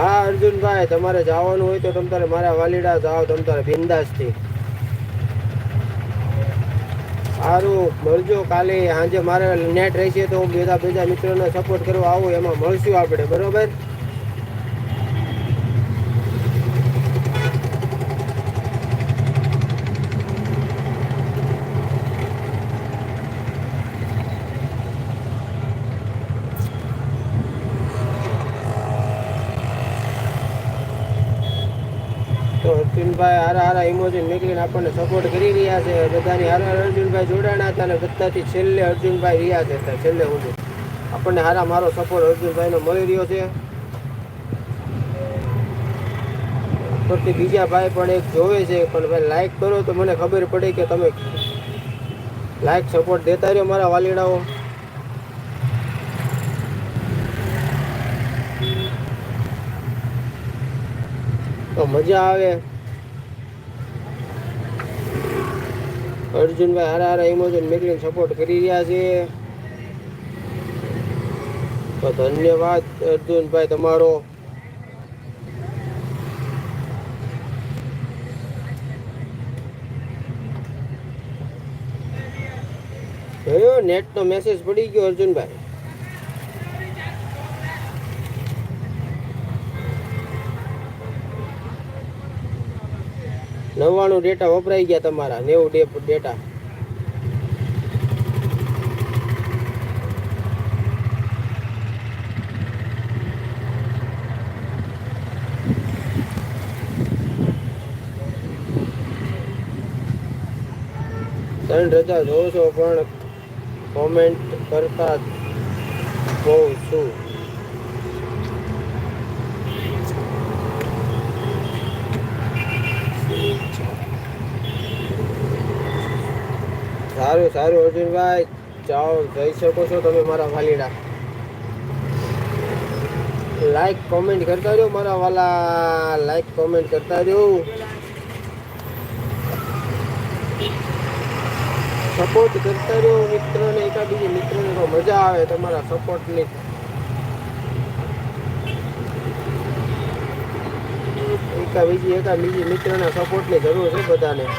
અર્જુનભાઈ, તમારે જવાનું હોય તો તમ તારે મારા વાલીડા જાઓ તમારે તારે બિંદાસથી. સારું, મળજો કાલે સાંજે મારે નેટ રહેશે તો હું બીજા બીજા મિત્રોને સપોર્ટ કરવા આવું, એમાં મળશું આપણે, બરોબર તો અર્જુનભાઈ હારા હારા ઇમોજી નીકળીને આપણને સપોર્ટ કરી રહ્યા છે. બધાની હારા અર્જુનભાઈ જોડાણા હતા અને બધાથી છેલ્લે અર્જુનભાઈ રહ્યા છે. છેલ્લે સુધી આપણને હારા મારો સપોર્ટ અર્જુનભાઈનો મળી રહ્યો છે. ઉપરથી બીજા ભાઈ પણ એક જોવે છે. પણ ભાઈ લાઈક કરો તો મને ખબર પડે કે તમે લાઈક સપોર્ટ દેતા રહ્યો મારા વાલીડાઓ. તો મજા આવે. અર્જુનભાઈ હારા હારા ઇમોજન મેકલીને સપોર્ટ કરી રહ્યા છે. તો ધન્યવાદ અર્જુનભાઈ તમારો. જોયો નેટનો મેસેજ પડી ગયો અર્જુનભાઈ. નવ્વાણું ડેટા વપરાઈ ગયા તમારા, નેવું ડેટા ત્રણ રજા જોઉં છો પણ કોમેન્ટ કરતા બહુ છું. સારું સારું અર્જુનભાઈ જાઓ, જઈ શકો છો તમે મારા વાલીડા લાઈક કોમેન્ટ કરતા રહ્યો મારા વાલા. લાઈક કોમેન્ટ કરતા રહ્યો. સપોર્ટ કરતા રહ્યો મિત્રોને એકા બીજી મિત્રોને તો મજા આવે તમારા સપોર્ટની એકા બીજી એકા બીજી મિત્રોના સપોર્ટની જરૂર છે બધાને.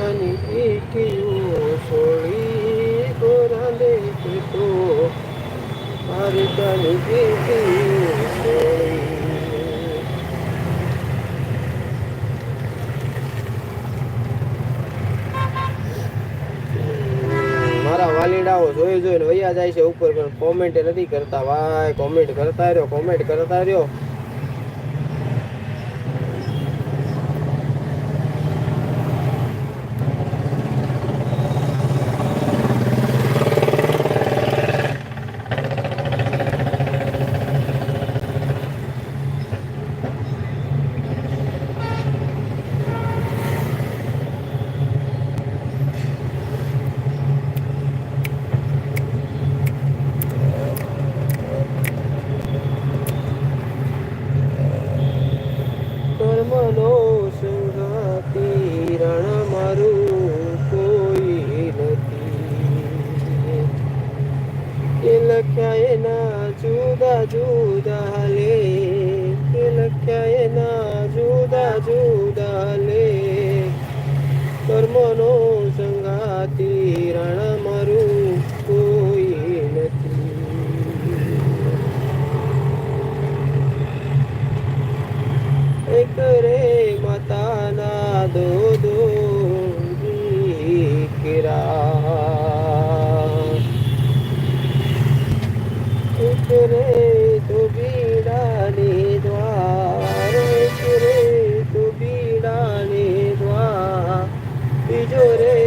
ભારતની પીઠીઓ છોડી ગોરા દેખ તો મારા વાલીડાઓ જોઈ જોઈને વૈયા જાય છે ઉપર, પણ કોમેન્ટ નથી કરતા. ભાઈ કોમેન્ટ કરતા રહ્યો કોમેન્ટ કરતા રહ્યો કર્મનો સંગાતી રણ મારું કોઈ નથી એ લખ્યા એના જુદા જુદા લે એ લખ્યા એના જુદા જુદા લે કર્મનો સંગાતી રણ એક